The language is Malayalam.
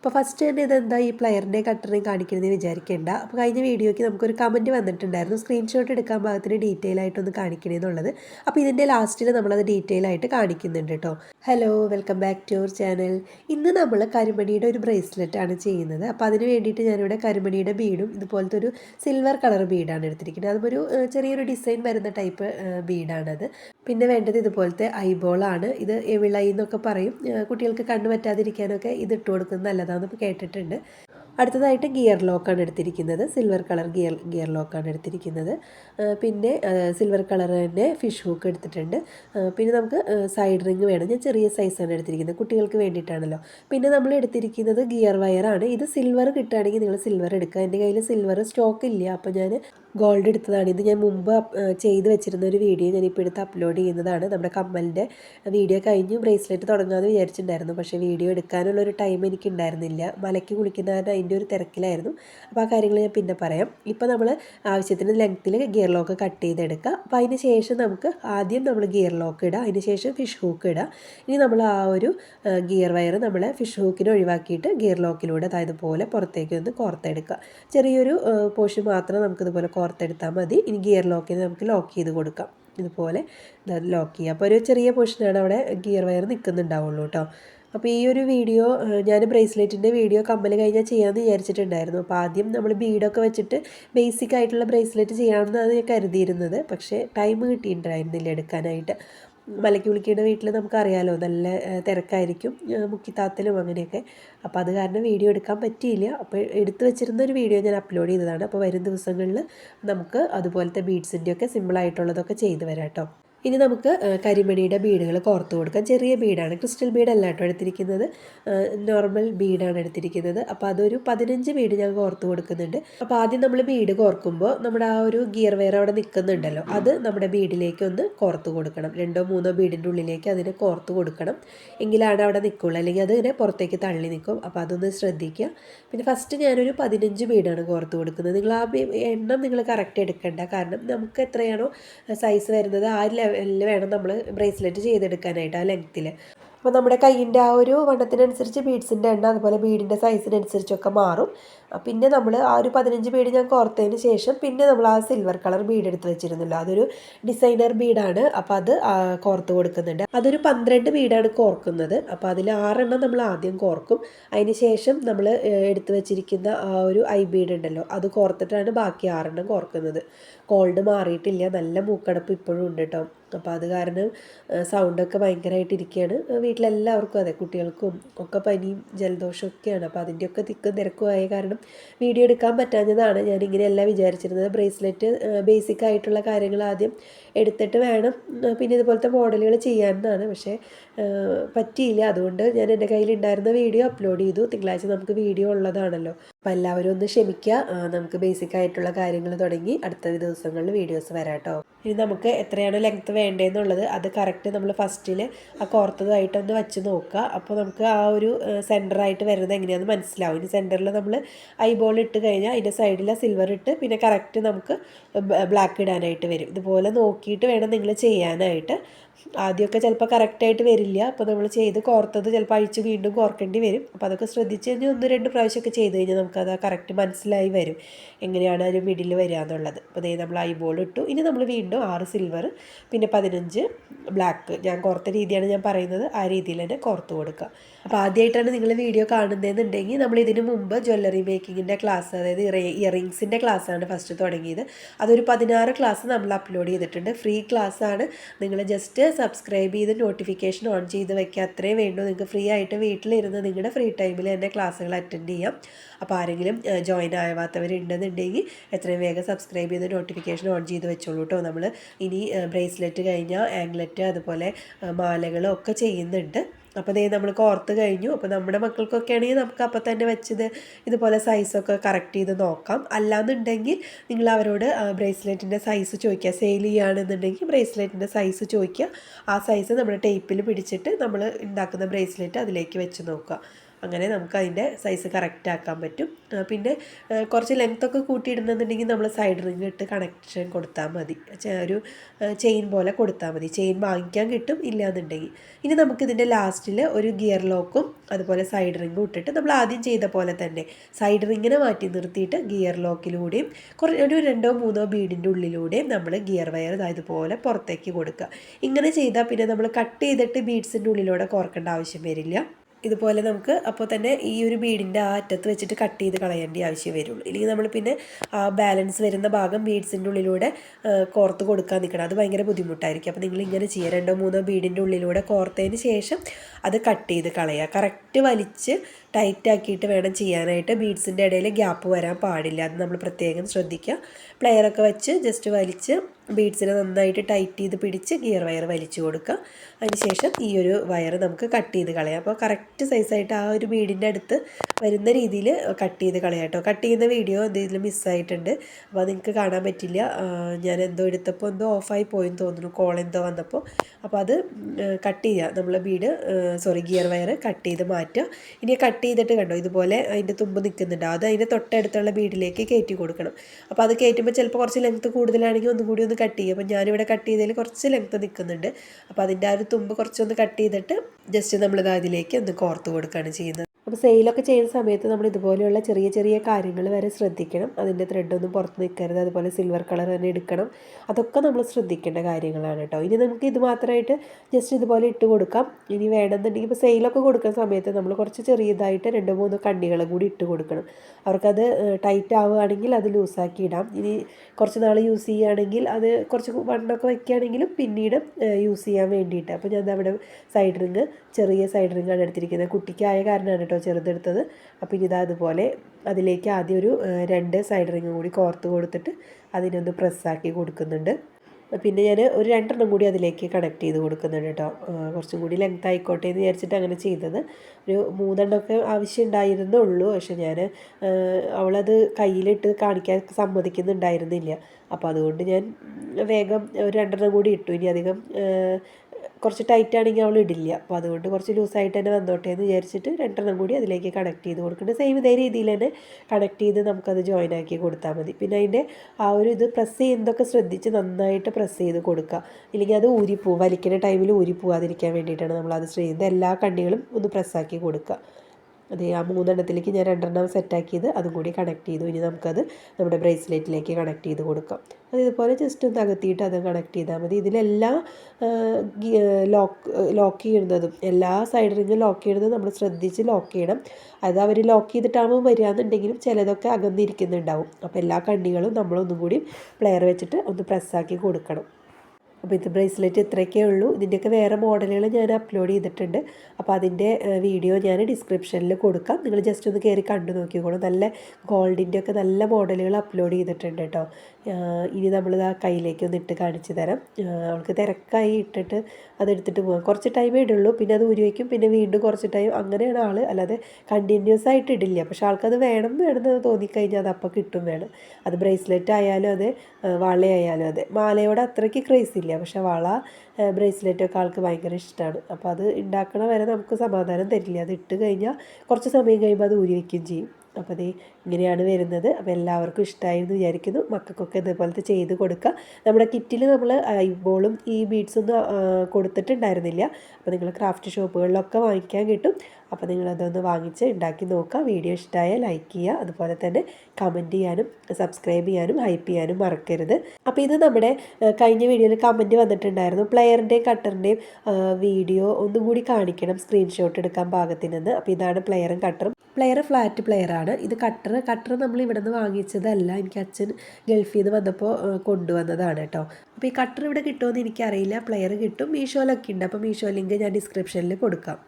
അപ്പോൾ ഫസ്റ്റ് തന്നെ ഇതെന്താ ഈ പ്ലെയറിന്റെ കട്ടറിങ് കാണിക്കുന്നത് വിചാരിക്കേണ്ട. അപ്പോൾ കഴിഞ്ഞ വീഡിയോയ്ക്ക് നമുക്കൊരു കമന്റ് വന്നിട്ടുണ്ടായിരുന്നു. സ്ക്രീൻഷോട്ട് എടുക്കാൻ ഭാഗത്തിന് ഡീറ്റെയിൽ ആയിട്ടൊന്ന് കാണിക്കണമെന്നുള്ളത് അപ്പോൾ ഇതിന്റെ ലാസ്റ്റിൽ നമ്മളത് ഡീറ്റെയിൽ ആയിട്ട് കാണിക്കുന്നുണ്ട് കേട്ടോ hello welcome back to your channel ഇന്ന് നമ്മൾ കരിമണിയുടെ ഒരു ബ്രേസ്ലെറ്റ് ആണ് ചെയ്യുന്നത്. അപ്പോൾ അതിന് വേണ്ടിയിട്ട് ഞാനിവിടെ കരിമണിയുടെ ബീഡും ഇതുപോലത്തെ ഒരു സിൽവർ കളർ ബീഡാണ് എടുത്തിരിക്കുന്നത്. അതും ഒരു ചെറിയൊരു ഡിസൈൻ വരുന്ന ടൈപ്പ് ബീഡാണത് പിന്നെ വേണ്ടത് ഇതുപോലത്തെ ഐബോളാണ് ഇത് എവിളൈ എന്നൊക്കെ പറയും. കുട്ടികൾക്ക് കണ്ണു പറ്റാതിരിക്കാനൊക്കെ ഇത് ഇട്ട് കൊടുക്കുന്നത് നല്ലതാണെന്ന് കേട്ടിട്ടുണ്ട്. അടുത്തതായിട്ട് ഗിയർ ലോക്കാണ് എടുത്തിരിക്കുന്നത്. സിൽവർ കളർ ഗിയർ ഗിയർ ലോക്കാണ് എടുത്തിരിക്കുന്നത്. പിന്നെ സിൽവർ കളർ തന്നെ ഫിഷ് ഹൂക്ക് എടുത്തിട്ടുണ്ട്. പിന്നെ നമുക്ക് സൈഡ് റിങ് വേണം. ഞാൻ ചെറിയ സൈസാണ് എടുത്തിരിക്കുന്നത്. കുട്ടികൾക്ക് വേണ്ടിയിട്ടാണല്ലോ. പിന്നെ നമ്മൾ എടുത്തിരിക്കുന്നത് ഗിയർ വയറാണ് ഇത് സിൽവർ കിട്ടുകയാണെങ്കിൽ നിങ്ങൾ സിൽവർ എടുക്കുക. എന്റെ കയ്യിൽ സിൽവർ സ്റ്റോക്ക് ഇല്ല. അപ്പോൾ ഞാൻ ഗോൾഡ് എടുത്തതാണ്. ഇത് ഞാൻ മുമ്പ് ചെയ്ത് വെച്ചിരുന്ന ഒരു വീഡിയോ ഞാൻ ഇപ്പോൾ എടുത്ത് അപ്ലോഡ് ചെയ്യുന്നതാണ്. നമ്മുടെ കമ്മലിന്റെ വീഡിയോ കഴിഞ്ഞ്. ബ്രേസ്ലെറ്റ് തുടങ്ങാമെന്ന് വിചാരിച്ചിട്ടുണ്ടായിരുന്നു. പക്ഷേ വീഡിയോ എടുക്കാനുള്ള ഒരു ടൈം എനിക്കുണ്ടായിരുന്നില്ല. മലയ്ക്ക് കുളിക്കുന്ന കാരണം അതിന്റെ ഒരു തിരക്കിലായിരുന്നു. അപ്പോൾ ആ കാര്യങ്ങൾ ഞാൻ പിന്നെ പറയാം. ഇപ്പോൾ നമ്മൾ ആവശ്യത്തിന് ലെങ്ത്തിൽ ഗിയർ ലോക്ക് കട്ട് ചെയ്തെടുക്കുക അപ്പോൾ അതിന് ശേഷം നമുക്ക് ആദ്യം നമ്മൾ ഗിയർ ലോക്ക് ഇടുക അതിന് ശേഷം ഫിഷ് ഹൂക്ക് ഇടുക ഇനി നമ്മൾ ആ ഒരു ഗിയർ വയർ നമ്മൾ ഫിഷ് ഹൂക്കിന് ഒഴിവാക്കിയിട്ട് ഗിയർ ലോക്കിലൂടെ അതായത് പോലെ പുറത്തേക്ക് ഒന്ന് കോർത്തെടുക്കുക. ചെറിയൊരു പോഷൻ മാത്രം നമുക്കിതുപോലെ കോർത്തെടുത്താൽ മതി. ഇനി ഗിയർ ലോക്കിന് നമുക്ക് ലോക്ക് ചെയ്ത് കൊടുക്കാം. ഇതുപോലെ ലോക്ക് ചെയ്യുക അപ്പോൾ ഒരു ചെറിയ പോർഷനാണ് അവിടെ ഗിയർ വയർ നിൽക്കുന്നുണ്ടാവുള്ളൂ കേട്ടോ അപ്പോൾ ഈ ഒരു വീഡിയോ ഞാൻ ബ്രേസ്ലെറ്റിന്റെ വീഡിയോ കമ്മൽ കഴിഞ്ഞാൽ ചെയ്യാമെന്ന് വിചാരിച്ചിട്ടുണ്ടായിരുന്നു. അപ്പോൾ ആദ്യം നമ്മൾ ബീഡൊക്കെ വെച്ചിട്ട് ബേസിക് ആയിട്ടുള്ള ബ്രേസ്ലെറ്റ് ചെയ്യാമെന്നാണ് ഞാൻ കരുതിയിരുന്നത്. പക്ഷേ ടൈം കിട്ടിയിട്ടുണ്ടായിരുന്നില്ല എടുക്കാനായിട്ട്. മലയ്ക്ക് വിളിക്കേണ്ട വീട്ടിൽ നമുക്കറിയാലോ നല്ല തിരക്കായിരിക്കും മുക്കിത്താത്തലും അങ്ങനെയൊക്കെ. അപ്പോൾ അത് കാരണം വീഡിയോ എടുക്കാൻ പറ്റിയില്ല. അപ്പോൾ എടുത്തു വെച്ചിരുന്ന ഒരു വീഡിയോ ഞാൻ അപ്ലോഡ് ചെയ്തതാണ്. അപ്പോൾ വരും ദിവസങ്ങളിൽ നമുക്ക് അതുപോലത്തെ ബീഡ്സിന്റെയൊക്കെ സിമ്പിളായിട്ടുള്ളതൊക്കെ ചെയ്തു വരാം കേട്ടോ ഇനി നമുക്ക് കരിമണിയുടെ ബീഡുകൾ കോർത്ത് കൊടുക്കാം. ചെറിയ ബീഡാണ് ക്രിസ്റ്റൽ ബീഡല്ല കേട്ടോ എടുത്തിരിക്കുന്നത്. നോർമൽ ബീഡാണ് എടുത്തിരിക്കുന്നത്. അപ്പോൾ അതൊരു പതിനഞ്ച് ബീഡ് ഞാൻ കോർത്ത് കൊടുക്കുന്നുണ്ട്. അപ്പോൾ ആദ്യം നമ്മൾ ബീഡ് കോർക്കുമ്പോൾ നമ്മുടെ ആ ഒരു ഗിയർ വെയർ അവിടെ നിൽക്കുന്നുണ്ടല്ലോ. അത് നമ്മുടെ ബീഡിലേക്ക് ഒന്ന് കോർത്ത് കൊടുക്കണം. രണ്ടോ മൂന്നോ ബീഡിന്റെ ഉള്ളിലേക്ക് അതിനെ കോർത്ത് കൊടുക്കണം. എങ്കിലാണ് അവിടെ നിൽക്കുള്ളൂ. അല്ലെങ്കിൽ അത് ഇങ്ങനെ പുറത്തേക്ക് തള്ളി നിൽക്കും. അപ്പോൾ അതൊന്ന് ശ്രദ്ധിക്കുക. പിന്നെ ഫസ്റ്റ് ഞാനൊരു പതിനഞ്ച് ബീഡാണ് കോർത്ത് കൊടുക്കുന്നത്. നിങ്ങൾ ആ എണ്ണം നിങ്ങൾ കറക്റ്റ് എടുക്കേണ്ട. കാരണം നമുക്ക് എത്രയാണോ സൈസ് വരുന്നത് ആ ലെവലിൽ വേണം നമ്മൾ ബ്രേസ്ലെറ്റ് ചെയ്തെടുക്കാനായിട്ട് ആ ലെങ്ത്തിൽ അപ്പോൾ നമ്മുടെ കൈയിന്റെ ആ ഒരു വണ്ണത്തിനനുസരിച്ച് ബീഡ്സിന്റെ എണ്ണം അതുപോലെ ബീഡിന്റെ സൈസിനനുസരിച്ചൊക്കെ മാറും. പിന്നെ നമ്മൾ ആ ഒരു പതിനഞ്ച് ബീഡ് ഞാൻ കോർത്തതിന് ശേഷം പിന്നെ നമ്മൾ ആ സിൽവർ കളർ ബീഡ് എടുത്ത് വെച്ചിരുന്നല്ലോ. അതൊരു ഡിസൈനർ ബീഡാണ്. അപ്പോൾ അത് കോർത്ത് കൊടുക്കുന്നുണ്ട്. അതൊരു പന്ത്രണ്ട് ബീഡാണ് കോർക്കുന്നത്. അപ്പോൾ അതിൽ ആറെണ്ണം നമ്മൾ ആദ്യം കോർക്കും. അതിന് ശേഷം നമ്മൾ എടുത്ത് വെച്ചിരിക്കുന്ന ആ ഒരു ഐ ബീഡ് ഉണ്ടല്ലോ അത് കോർത്തിട്ടാണ് ബാക്കി ആറെണ്ണം കോർക്കുന്നത്. കോൾഡ് മാറിയിട്ടില്ല. നല്ല മൂക്കടപ്പ് ഇപ്പോഴും ഉണ്ട് കേട്ടോ അപ്പോൾ അത് കാരണം സൗണ്ടൊക്കെ ഭയങ്കരമായിട്ട് ഇരിക്കുകയാണ് വീട്ടിലെല്ലാവർക്കും അതെ കുട്ടികൾക്കും ഒക്കെ പനിയും ജലദോഷമൊക്കെയാണ്. അപ്പോൾ അതിന്റെയൊക്കെ തിക്കും തിരക്കും ആയ കാരണം വീഡിയോ എടുക്കാൻ പറ്റാഞ്ഞതാണ്. ഞാൻ ഇങ്ങനെയല്ല വിചാരിച്ചിരുന്നത്. ബ്രേസ്ലെറ്റ് ബേസിക് ആയിട്ടുള്ള കാര്യങ്ങൾ ആദ്യം എടുത്തിട്ട് വേണം. പിന്നെ ഇതുപോലത്തെ മോഡലുകൾ ചെയ്യാമെന്നാണ്. പക്ഷേ പറ്റിയില്ല. അതുകൊണ്ട് ഞാൻ എന്റെ കയ്യിലുണ്ടായിരുന്ന വീഡിയോ അപ്ലോഡ് ചെയ്തു. തിങ്കളാഴ്ച നമുക്ക് വീഡിയോ ഉള്ളതാണല്ലോ. അപ്പോൾ എല്ലാവരും ഒന്ന് ക്ഷമിക്കുക. നമുക്ക് ബേസിക് ആയിട്ടുള്ള കാര്യങ്ങൾ തുടങ്ങി അടുത്ത ദിവസങ്ങളിൽ വീഡിയോസ് വരാം കേട്ടോ. ഇനി നമുക്ക് എത്രയാണ് ലെങ്ത് വേണ്ടതെന്നുള്ളത് അത് കറക്റ്റ് നമ്മൾ ഫസ്റ്റിൽ ആ കോർത്തതായിട്ടൊന്ന് വെച്ച് നോക്കുക അപ്പോൾ നമുക്ക് ആ ഒരു സെന്ററായിട്ട് വരുന്നത് എങ്ങനെയാണെന്ന് മനസ്സിലാവും. ഇനി സെന്ററിൽ നമ്മൾ ഐബോൾ ഇട്ട് കഴിഞ്ഞാൽ അതിന്റെ സൈഡിൽ സിൽവർ ഇട്ട് പിന്നെ കറക്റ്റ് നമുക്ക് ബ്ലാക്ക് ഇടാനായിട്ട് വരും. ഇതുപോലെ നോക്കിയിട്ട് വേണം നിങ്ങൾ ചെയ്യാനായിട്ട്. ആദ്യമൊക്കെ ചിലപ്പോൾ കറക്റ്റായിട്ട് വരില്ല. അപ്പോൾ നമ്മൾ ചെയ്ത് കോർത്തത് ചിലപ്പോൾ അഴിച്ച് വീണ്ടും കോർക്കേണ്ടി വരും. അപ്പോൾ അതൊക്കെ ശ്രദ്ധിച്ച് കഴിഞ്ഞാൽ ഒന്ന് രണ്ട് പ്രാവശ്യമൊക്കെ ചെയ്ത് കഴിഞ്ഞാൽ നമുക്കത് കറക്റ്റ് മനസ്സിലായി വരും. എങ്ങനെയാണ് ഒരു മിഡിൽ വരിക എന്നുള്ളത്. അപ്പോൾ ദേ നമ്മൾ ഐ ബോൾ ഇട്ടു. ഇനി നമ്മൾ വീണ്ടും ആറ് സിൽവർ പിന്നെ പതിനഞ്ച് ബ്ലാക്ക് ഞാൻ കോർത്ത രീതിയാണ് ഞാൻ പറയുന്നത്. ആ രീതിയിൽ തന്നെ കോർത്ത് കൊടുക്കുക. അപ്പോൾ ആദ്യമായിട്ടാണ് നിങ്ങൾ വീഡിയോ കാണുന്നതെന്നുണ്ടെങ്കിൽ നമ്മൾ ഇതിന് മുമ്പ് ജ്വല്ലറി മേക്കിങ്ങിന്റെ ക്ലാസ് അതായത് ഇയറിങ്സിന്റെ ക്ലാസ്സാണ് ഫസ്റ്റ് തുടങ്ങിയത്. അതൊരു പതിനാറ് ക്ലാസ് നമ്മൾ അപ്ലോഡ് ചെയ്തിട്ടുണ്ട്. ഫ്രീ ക്ലാസ് ആണ് നിങ്ങൾ ജസ്റ്റ് സബ്സ്ക്രൈബ് ചെയ്ത് നോട്ടിഫിക്കേഷൻ ഓൺ ചെയ്ത് വെക്കുക. അത്രയും വേണ്ടൂ. നിങ്ങൾക്ക് ഫ്രീ ആയിട്ട് വീട്ടിലിരുന്ന് നിങ്ങളുടെ ഫ്രീ ടൈമിൽ തന്നെ ക്ലാസ്സുകൾ അറ്റൻഡ് ചെയ്യാം. അപ്പോൾ ആരെങ്കിലും ജോയിൻ ആവാത്തവരുണ്ടെന്നുണ്ടെങ്കിൽ എത്രയും വേഗം സബ്സ്ക്രൈബ് ചെയ്ത് നോട്ടിഫിക്കേഷൻ ഓൺ ചെയ്ത് വെച്ചോളൂ കേട്ടോ നമ്മൾ ഇനി ബ്രേസ്ലെറ്റ് കഴിഞ്ഞാൽ ആംഗ്ലറ്റ് അതുപോലെ മാലകളും ഒക്കെ ചെയ്യുന്നുണ്ട്. അപ്പോൾ ദേ നമ്മൾ കോർത്ത് കഴിഞ്ഞു. അപ്പോൾ നമ്മുടെ മക്കൾക്കൊക്കെ ആണെങ്കിൽ നമുക്ക് അപ്പം തന്നെ വെച്ചത് ഇതുപോലെ സൈസൊക്കെ കറക്റ്റ് ചെയ്ത് നോക്കാം. അല്ലാന്നുണ്ടെങ്കിൽ നിങ്ങൾ അവരോട് ബ്രേസ്ലെറ്റിന്റെ സൈസ് ചോദിക്കുക. സെയിൽ ചെയ്യുകയാണെന്നുണ്ടെങ്കിൽ ബ്രേസ്ലെറ്റിന്റെ സൈസ് ചോദിക്കുക. ആ സൈസ് നമ്മുടെ ടേപ്പിൽ പിടിച്ചിട്ട് നമ്മൾ ഉണ്ടാക്കുന്ന ബ്രേസ്ലെറ്റ് അതിലേക്ക് വെച്ച് നോക്കുക. അങ്ങനെ നമുക്ക് അതിന്റെ സൈസ് കറക്റ്റ് ആക്കാൻ പറ്റും. പിന്നെ കുറച്ച് ലെങ്ത് ഒക്കെ കൂട്ടിയിടുന്നുണ്ടെങ്കിൽ നമ്മൾ സൈഡ് റിങ് ഇട്ട് കണക്ഷൻ കൊടുത്താൽ മതി. ഒരു ചെയിൻ പോലെ കൊടുത്താൽ മതി. ചെയിൻ വാങ്ങിക്കാൻ കിട്ടും ഇല്ലാന്നുണ്ടെങ്കിൽ. ഇനി നമുക്ക് ഇതിന്റെ ലാസ്റ്റിൽ ഒരു ഗിയർ ലോക്കും അതുപോലെ സൈഡ് റിങ്ങും ഇട്ടിട്ട് നമ്മൾ ആദ്യം ചെയ്ത പോലെ തന്നെ സൈഡ് റിങ്ങിനെ മാറ്റി നിർത്തിയിട്ട് ഗിയർ ലോക്കിലൂടെയും കുറേ ഒരു രണ്ടോ മൂന്നോ ബീഡിന്റെ ഉള്ളിലൂടെയും നമ്മൾ ഗിയർ വയർ ഇതുപോലെ പുറത്തേക്ക് കൊടുക്കുക. ഇങ്ങനെ ചെയ്താൽ പിന്നെ നമ്മൾ കട്ട് ചെയ്തിട്ട് ബീഡ്സിന്റെ ഉള്ളിലൂടെ കോർക്കേണ്ട ആവശ്യം വരില്ല. ഇതുപോലെ നമുക്ക് അപ്പോൾ തന്നെ ഈ ഒരു ബീഡിന്റെ ആ അറ്റത്ത് വെച്ചിട്ട് കട്ട് ചെയ്ത് കളയേണ്ട ആവശ്യം വരുള്ളൂ. ഇല്ലെങ്കിൽ നമ്മൾ പിന്നെ ആ ബാലൻസ് വരുന്ന ഭാഗം ബീഡ്സിന്റെ ഉള്ളിലൂടെ കോർത്ത് കൊടുക്കാൻ നിൽക്കണം. അത് ഭയങ്കര ബുദ്ധിമുട്ടായിരിക്കും. അപ്പോൾ നിങ്ങൾ ഇങ്ങനെ ചെയ്യുക. രണ്ടോ മൂന്നോ ബീഡിന്റെ ഉള്ളിലൂടെ കോർത്തതിന് ശേഷം അത് കട്ട് ചെയ്ത് കളയുക. കറക്റ്റ് വലിച്ച് ടൈറ്റ് ആക്കിയിട്ട് വേണം ചെയ്യാനായിട്ട് ബീഡ്സിന്റെ ഇടയിൽ ഗ്യാപ്പ് വരാൻ പാടില്ല. അത് നമ്മൾ പ്രത്യേകം ശ്രദ്ധിക്കുക. പ്ലെയറൊക്കെ വെച്ച് ജസ്റ്റ് വലിച്ച് ബീഡ്സിനെ നന്നായിട്ട് ടൈറ്റ് ചെയ്ത് പിടിച്ച് ഗിയർ വയർ വലിച്ചു കൊടുക്കുക. അതിനുശേഷം ഈ ഒരു വയർ നമുക്ക് കട്ട് ചെയ്ത് കളയാം. അപ്പോൾ കറക്റ്റ് സൈസായിട്ട് ആ ഒരു ബീഡിന്റെ അടുത്ത് വരുന്ന രീതിയിൽ കട്ട് ചെയ്ത് കളയാം കേട്ടോ. കട്ട് ചെയ്യുന്ന വീഡിയോ എന്തെങ്കിലും മിസ്സായിട്ടുണ്ട് അപ്പോൾ നിങ്ങൾക്ക് കാണാൻ പറ്റില്ല. ഞാൻ എന്തോ എടുത്തപ്പോൾ എന്തോ ഓഫായി പോയെന്ന് തോന്നുന്നു. കോൾ എന്തോ വന്നപ്പോൾ. അപ്പോൾ അത് കട്ട് ചെയ്യുക. നമ്മൾ bead sorry gear wire cut ചെയ്ത് മാറ്റുക. ഇനി കട്ട് ചെയ്തിട്ട് കണ്ടോ? ഇതുപോലെ അതിന്റെ തുമ്പ് നിൽക്കുന്നുണ്ട്. അത് അതിന്റെ തൊട്ടടുത്തുള്ള ബീഡിലേക്ക് കയറ്റി കൊടുക്കണം. അപ്പോൾ അത് കയറ്റുമ്പോൾ ചിലപ്പോൾ കുറച്ച് ലെങ്ത്ത് കൂടുതലാണെങ്കിൽ ഒന്നും കൂടി ഒന്ന് കട്ട് ചെയ്യും. അപ്പോൾ ഞാനിവിടെ കട്ട് ചെയ്തതിൽ കുറച്ച് ലെങ്ത്ത് നിൽക്കുന്നുണ്ട്. അപ്പോൾ അതിന്റെ ആ ഒരു തുമ്പ് കുറച്ചൊന്ന് കട്ട് ചെയ്തിട്ട് ജസ്റ്റ് നമ്മളിത് അതിലേക്ക് ഒന്ന് കോർത്ത് കൊടുക്കുകയാണ് ചെയ്യുന്നത്. അപ്പോൾ സെയിലൊക്കെ ചെയ്യുന്ന സമയത്ത് നമ്മൾ ഇതുപോലെയുള്ള ചെറിയ ചെറിയ കാര്യങ്ങൾ വരെ ശ്രദ്ധിക്കണം. അതിന്റെ ത്രെഡൊന്നും പുറത്ത് നിൽക്കരുത് അതുപോലെ സിൽവർ കളർ തന്നെ എടുക്കണം. അതൊക്കെ നമ്മൾ ശ്രദ്ധിക്കേണ്ട കാര്യങ്ങളാണ് കേട്ടോ ഇനി നമുക്ക് ഇത് മാത്രമായിട്ട് ജസ്റ്റ് ഇതുപോലെ ഇട്ട് കൊടുക്കാം. ഇനി വേണമെന്നുണ്ടെങ്കിൽ ഇപ്പോൾ സെയിലൊക്കെ കൊടുക്കുന്ന സമയത്ത് നമ്മൾ കുറച്ച് ചെറിയതായിട്ട് രണ്ട് മൂന്ന് കണ്ണികളും കൂടി ഇട്ട് കൊടുക്കണം. അവർക്കത് ടൈറ്റ് ആവുകയാണെങ്കിൽ അത് ലൂസാക്കി ഇടാം. ഇനി കുറച്ച് നാൾ യൂസ് ചെയ്യുകയാണെങ്കിൽ അത് കുറച്ച് വണ്ണൊക്കെ വയ്ക്കുകയാണെങ്കിലും പിന്നീട് യൂസ് ചെയ്യാൻ വേണ്ടിയിട്ട്. അപ്പോൾ ഞാൻ അവിടെ സൈഡ് റിങ് ചെറിയ സൈഡ് റിങ്ങാണ് എടുത്തിരിക്കുന്നത്. കുട്ടിക്കായ കാരണമാണ് കേട്ടോ ചെറുതെടുത്തത്. അപ്പോൾ ഇനി ഇതാ അതുപോലെ അതിലേക്ക് ആദ്യം ഒരു രണ്ട് സൈഡ് റിങ്ങും കൂടി കോർത്ത് കൊടുത്തിട്ട് അതിനൊന്ന് പ്രസ്സാക്കി കൊടുക്കുന്നുണ്ട്. പിന്നെ ഞാൻ ഒരു രണ്ടെണ്ണം കൂടി അതിലേക്ക് കണക്ട് ചെയ്ത് കൊടുക്കുന്നുണ്ട് കേട്ടോ. കുറച്ചും കൂടി ലെങ്ത് ആയിക്കോട്ടെ എന്ന് വിചാരിച്ചിട്ട് അങ്ങനെ ചെയ്തത്. ഒരു മൂന്നെണ്ണമൊക്കെ ആവശ്യം ഉണ്ടായിരുന്നുള്ളൂ. പക്ഷെ ഞാൻ അവളത് കയ്യിലിട്ട് കാണിക്കാൻ സമ്മതിക്കുന്നുണ്ടായിരുന്നില്ല. അപ്പോൾ അതുകൊണ്ട് ഞാൻ വേഗം ഒരു രണ്ടെണ്ണം കൂടി ഇട്ടു. ഇനി അധികം കുറച്ച് ടൈറ്റ് ആണെങ്കിൽ അവൾ ഇടില്ല. അപ്പോൾ അതുകൊണ്ട് കുറച്ച് ലൂസായിട്ട് തന്നെ വന്നോട്ടെ എന്ന് വിചാരിച്ചിട്ട് രണ്ടെണ്ണം കൂടി അതിലേക്ക് കണക്ട് ചെയ്ത് കൊടുക്കുന്നത് സെയിം ഇതേ രീതിയിൽ തന്നെ കണക്ട് ചെയ്ത് നമുക്കത് ജോയിൻ ആക്കി കൊടുത്താൽ മതി. പിന്നെ അതിന്റെ ആ ഒരു ഇത് പ്രസ് ചെയ്യുന്നതൊക്കെ ശ്രദ്ധിച്ച് നന്നായിട്ട് പ്രസ് ചെയ്ത് കൊടുക്കുക. ഇല്ലെങ്കിൽ അത് ഊരിപ്പോവും. വലിക്കുന്ന ടൈമിൽ ഊരിപ്പോവാതിരിക്കാൻ വേണ്ടിയിട്ടാണ് നമ്മളത് ചെയ്യുന്നത്. എല്ലാ കണ്ണികളും ഒന്ന് പ്രസ്സാക്കി കൊടുക്കുക. അതെ ആ മൂന്നെണ്ണത്തിലേക്ക് ഞാൻ രണ്ടെണ്ണം സെറ്റാക്കിയത്. അതും കൂടി കണക്ട് ചെയ്തു. ഇനി നമുക്കത് നമ്മുടെ ബ്രേസ്ലെറ്റിലേക്ക് കണക്ട് ചെയ്ത് കൊടുക്കാം. അത് ഇതുപോലെ ജസ്റ്റ് ഒന്ന് അകത്തിയിട്ട് അത് കണക്ട് ചെയ്താൽ മതി. ഇതിലെല്ലാ ലോക്ക് ലോക്ക് ചെയ്യുന്നതും എല്ലാ സൈഡ് റിങ്ങും ലോക്ക് ചെയ്യുന്നതും നമ്മൾ ശ്രദ്ധിച്ച് ലോക്ക് ചെയ്യണം. അത് അവർ ലോക്ക് ചെയ്തിട്ടാകുമ്പോൾ വരികയെന്നുണ്ടെങ്കിലും ചിലതൊക്കെ അകന്നിരിക്കുന്നുണ്ടാവും. അപ്പോൾ എല്ലാ കണ്ണികളും നമ്മളൊന്നും കൂടി പ്ലെയർ വെച്ചിട്ട് ഒന്ന് പ്രസ്സാക്കി കൊടുക്കണം. അപ്പോൾ ഇത് ബ്രേസ്ലെറ്റ് ഇത്രയൊക്കെ ഉള്ളൂ. ഇതിന്റെയൊക്കെ വേറെ മോഡലുകൾ ഞാൻ അപ്ലോഡ് ചെയ്തിട്ടുണ്ട്. അപ്പോൾ അതിന്റെ വീഡിയോ ഞാൻ ഡിസ്ക്രിപ്ഷനിൽ കൊടുക്കാം. നിങ്ങൾ ജസ്റ്റ് ഒന്ന് കയറി കണ്ടു നോക്കിക്കോളൂ. നല്ല ഗോൾഡിന്റെ ഒക്കെ നല്ല മോഡലുകൾ അപ്ലോഡ് ചെയ്തിട്ടുണ്ട് കേട്ടോ. ഇനി നമ്മൾ ആ കയ്യിലേക്ക് ഒന്ന് ഇട്ട് കാണിച്ചു തരാം. അവൾക്ക് തിരക്കായി ഇട്ടിട്ട് അതെടുത്തിട്ട് പോകാം കുറച്ച് ടൈമേ ഇടുള്ളൂ. പിന്നെ അത് ഊരി വയ്ക്കും. പിന്നെ വീണ്ടും കുറച്ച് ടൈം അങ്ങനെയാണ് ആൾ അല്ലാതെ കണ്ടിന്യൂസ് ആയിട്ട് ഇടില്ല. പക്ഷെ ആൾക്കത് വേണം വേണമെന്ന് തോന്നിക്കഴിഞ്ഞാൽ അത് അപ്പോൾ കിട്ടും വേണം. അത് ബ്രേസ്ലെറ്റ് ആയാലും അതെ വളയായാലും അതെ. മാലയോട് അത്രയ്ക്ക് ക്രേസ് ഇല്ല. പക്ഷെ വള ബ്രേസ്ലെറ്റ് ഒക്കെ ആൾക്ക് ഭയങ്കര ഇഷ്ടമാണ് അപ്പോൾ അത് ഉണ്ടാക്കണ വരെ നമുക്ക് സമാധാനം തരില്ല. അത് ഇട്ട് കഴിഞ്ഞാൽ കുറച്ച് സമയം കഴിയുമ്പോൾ അത് ഊരി വയ്ക്കുകയും ചെയ്യും. അപ്പോൾ അതേ ഇങ്ങനെയാണ് വരുന്നത്. അപ്പോൾ എല്ലാവർക്കും ഇഷ്ടമായി എന്ന് വിചാരിക്കുന്നു. മക്കൾക്കൊക്കെ ഇതേപോലത്തെ ചെയ്ത് കൊടുക്കുക നമ്മുടെ കിറ്റിൽ നമ്മൾ ഐബോളും ഈ ബീഡ്സൊന്നും കൊടുത്തിട്ടുണ്ടായിരുന്നില്ല. അപ്പോൾ നിങ്ങൾ ക്രാഫ്റ്റ് ഷോപ്പുകളിലൊക്കെ വാങ്ങിക്കാൻ കിട്ടും. അപ്പോൾ നിങ്ങളതൊന്ന് വാങ്ങിച്ച് ഉണ്ടാക്കി നോക്കുക. വീഡിയോ ഇഷ്ടമായ ലൈക്ക് ചെയ്യുക. അതുപോലെ തന്നെ കമന്റ് ചെയ്യാനും സബ്സ്ക്രൈബ് ചെയ്യാനും ഹൈപ്പ് ചെയ്യാനും മറക്കരുത്. അപ്പോൾ ഇത് നമ്മുടെ കഴിഞ്ഞ വീഡിയോയിൽ കമന്റ് വന്നിട്ടുണ്ടായിരുന്നു. പ്ലെയറിന്റെയും കട്ടറിന്റെയും വീഡിയോ ഒന്നുകൂടി കാണിക്കണം. സ്ക്രീൻഷോട്ട് എടുക്കാൻ പാകത്തിനെന്ന്. അപ്പോൾ ഇതാണ് പ്ലെയറും കട്ടറും. പ്ലെയർ ഫ്ലാറ്റ് പ്ലെയറാണ് ഇത് കട്ടർ കട്ടർ നമ്മൾ ഇവിടെ നിന്ന് വാങ്ങിച്ചതല്ല. എനിക്ക് അച്ഛൻ ഗൾഫിൽ നിന്ന് വന്നപ്പോൾ കൊണ്ടുവന്നതാണ് കേട്ടോ അപ്പോൾ ഈ കട്ടർ ഇവിടെ കിട്ടുമെന്ന് എനിക്കറിയില്ല. പ്ലെയർ കിട്ടും. മീഷോയിലൊക്കെ ഉണ്ട്. അപ്പോൾ മീഷോ ലിങ്ക് ഞാൻ ഡിസ്ക്രിപ്ഷനിൽ കൊടുക്കാം.